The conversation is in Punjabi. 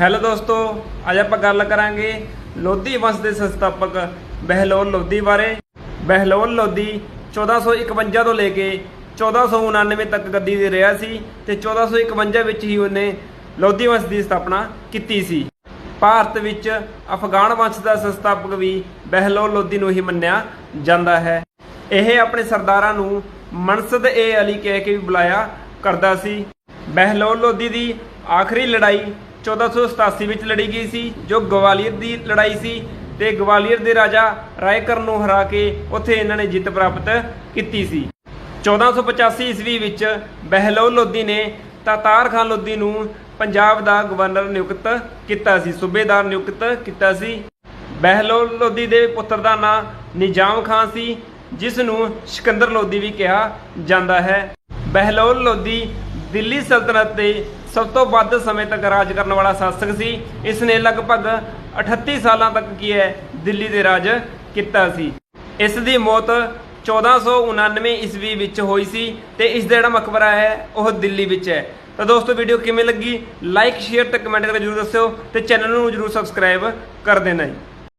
ਹੈਲੋ ਦੋਸਤੋ, ਅੱਜ ਆਪਾਂ ਗੱਲ ਕਰਾਂਗੇ ਲੋਧੀ ਵੰਸ਼ ਦੇ ਸੰਸਥਾਪਕ ਬਹਿਲੋਲ ਲੋਧੀ ਬਾਰੇ। ਬਹਿਲੋਲ ਲੋਧੀ 1451 ਤੋਂ ਲੈ ਕੇ 1499 ਤੱਕ ਗੱਦੀ ਤੇ ਰਿਹਾ ਸੀ ਤੇ 1451 ਵਿੱਚ ਹੀ ਉਹਨੇ ਲੋਧੀ ਵੰਸ਼ ਦੀ ਸਥਾਪਨਾ ਕੀਤੀ ਸੀ। ਭਾਰਤ ਵਿੱਚ ਅਫਗਾਨ ਵੰਸ਼ ਦਾ ਸੰਸਥਾਪਕ ਵੀ ਬਹਿਲੋਲ ਲੋਧੀ ਨੂੰ ਹੀ ਮੰਨਿਆ ਜਾਂਦਾ ਹੈ। ਇਹ ਆਪਣੇ ਸਰਦਾਰਾਂ ਨੂੰ ਮਨਸਦ ਏ ਅਲੀ ਕਹਿ ਕੇ ਵੀ ਬੁਲਾਇਆ ਕਰਦਾ ਸੀ। ਬਹਿਲੋਲ ਲੋਧੀ ਦੀ ਆਖਰੀ ਲੜਾਈ 1487 ਵਿੱਚ ਲੜੀ ਗਈ ਸੀ, ਜੋ ਗਵਾਲੀਅਰ ਦੀ ਲੜਾਈ ਸੀ ਤੇ ਗਵਾਲੀਅਰ ਦੇ ਰਾਜਾ ਰਾਏਕਰ ਨੂੰ ਹਰਾ ਕੇ ਉੱਥੇ ਇਹਨਾਂ ਨੇ ਜਿੱਤ ਪ੍ਰਾਪਤ ਕੀਤੀ ਸੀ। 1485 ਈਸਵੀ ਵਿੱਚ ਬਹਿਲੋਲ ਲੋਧੀ ਨੇ ਤਾਤਾਰ ਖਾਨ ਲੋਧੀ ਨੂੰ ਪੰਜਾਬ ਦਾ ਗਵਰਨਰ ਨਿਯੁਕਤ ਕੀਤਾ ਸੀ, ਸੂਬੇਦਾਰ ਨਿਯੁਕਤ ਕੀਤਾ ਸੀ। ਬਹਿਲੋਲ ਲੋਧੀ ਦੇ ਪੁੱਤਰ ਦਾ ਨਾਂ ਨਿਜ਼ਾਮ ਖਾਨ ਸੀ, ਜਿਸ ਨੂੰ ਸਿਕੰਦਰ ਲੋਧੀ ਵੀ ਕਿਹਾ ਜਾਂਦਾ ਹੈ। ਬਹਿਲੋਲ ਲੋਧੀ ਦਿੱਲੀ ਸਲਤਨਤ ਦੇ ਸਭ ਤੋਂ ਵੱਧ ਸਮੇਂ ਤੱਕ ਰਾਜ ਕਰਨ ਵਾਲਾ ਸ਼ਾਸਕ ਸੀ। ਇਸ ਨੇ ਲਗਭਗ 38 ਸਾਲਾਂ ਤੱਕ ਕੀ ਹੈ, ਦਿੱਲੀ ਦੇ ਰਾਜ ਕੀਤਾ ਸੀ। ਇਸ ਦੀ ਮੌਤ 1499 ਈਸਵੀ ਵਿੱਚ ਹੋਈ ਸੀ ਤੇ ਇਸ ਦਾ ਜਿਹੜਾ ਮਕਬਰਾ ਹੈ, ਉਹ ਦਿੱਲੀ ਵਿੱਚ ਹੈ। ਤਾਂ ਦੋਸਤੋ, ਵੀਡੀਓ ਕਿਵੇਂ ਲੱਗੀ? ਲਾਈਕ ਸ਼ੇਅਰ ਤੇ ਕਮੈਂਟ ਕਰਕੇ ਜਰੂਰ ਦੱਸਿਓ ਤੇ ਚੈਨਲ ਨੂੰ ਜਰੂਰ ਸਬਸਕ੍ਰਾਈਬ ਕਰ ਦੇਣਾ ਜੀ।